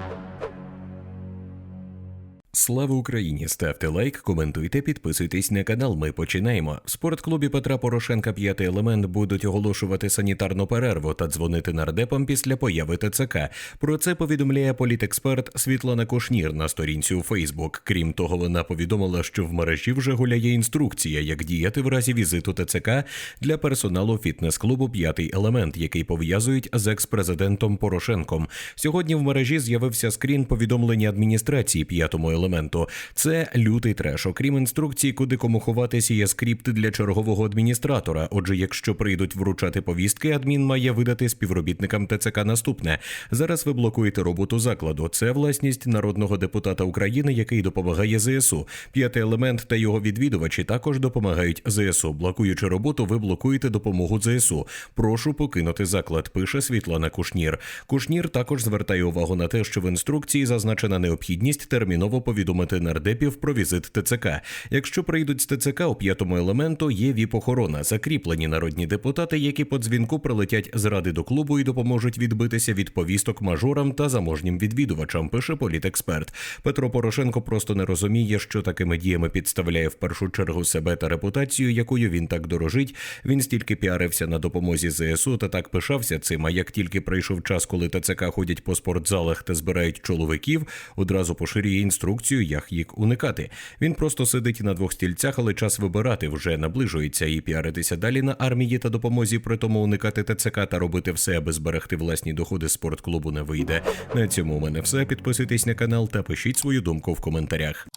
Thank you. Слава Україні! Ставте лайк, коментуйте, підписуйтесь на канал. Ми починаємо. В спортклубі Петра Порошенка п'ятий елемент будуть оголошувати санітарну перерву та дзвонити нардепам після появи ТЦК. Про це повідомляє політексперт Світлана Кушнір на сторінці у Фейсбук. Крім того, вона повідомила, що в мережі вже гуляє інструкція, як діяти в разі візиту ТЦК для персоналу фітнес-клубу П'ятий елемент, який пов'язують з екс-президентом Порошенком. Сьогодні в мережі з'явився скрін повідомлення адміністрації п'ятому елементу. Це лютий треш. Окрім інструкцій, куди кому ховатися, є скрипт для чергового адміністратора. Отже, якщо прийдуть вручати повістки, адмін має видати співробітникам ТЦК наступне. Зараз ви блокуєте роботу закладу. Це власність народного депутата України, який допомагає ЗСУ. П'ятий елемент та його відвідувачі також допомагають ЗСУ. Блокуючи роботу, ви блокуєте допомогу ЗСУ. Прошу покинути заклад. Пише Світлана Кушнір. Кушнір також звертає увагу на те, що в інструкції зазначена необхідність терміново повідомити нардепів про візит ТЦК. Якщо прийдуть з ТЦК у п'ятому елементу, є ВІП-охорона, закріплені народні депутати, які по дзвінку прилетять з ради до клубу і допоможуть відбитися від повісток мажорам та заможнім відвідувачам. Пише політексперт. Петро Порошенко просто не розуміє, що такими діями підставляє в першу чергу себе та репутацію, якою він так дорожить. Він стільки піарився на допомозі ЗСУ та так пишався цим. А як тільки прийшов час, коли ТЦК ходять по спортзалах та збирають чоловіків, одразу поширює інструкцію, як їх уникати. Він просто сидить на двох стільцях, але час вибирати вже наближується і піаритися далі на армії та допомозі. При тому уникати ТЦК та робити все, аби зберегти власні доходи спортклубу не вийде. На цьому у мене все. Підписуйтесь на канал та пишіть свою думку в коментарях.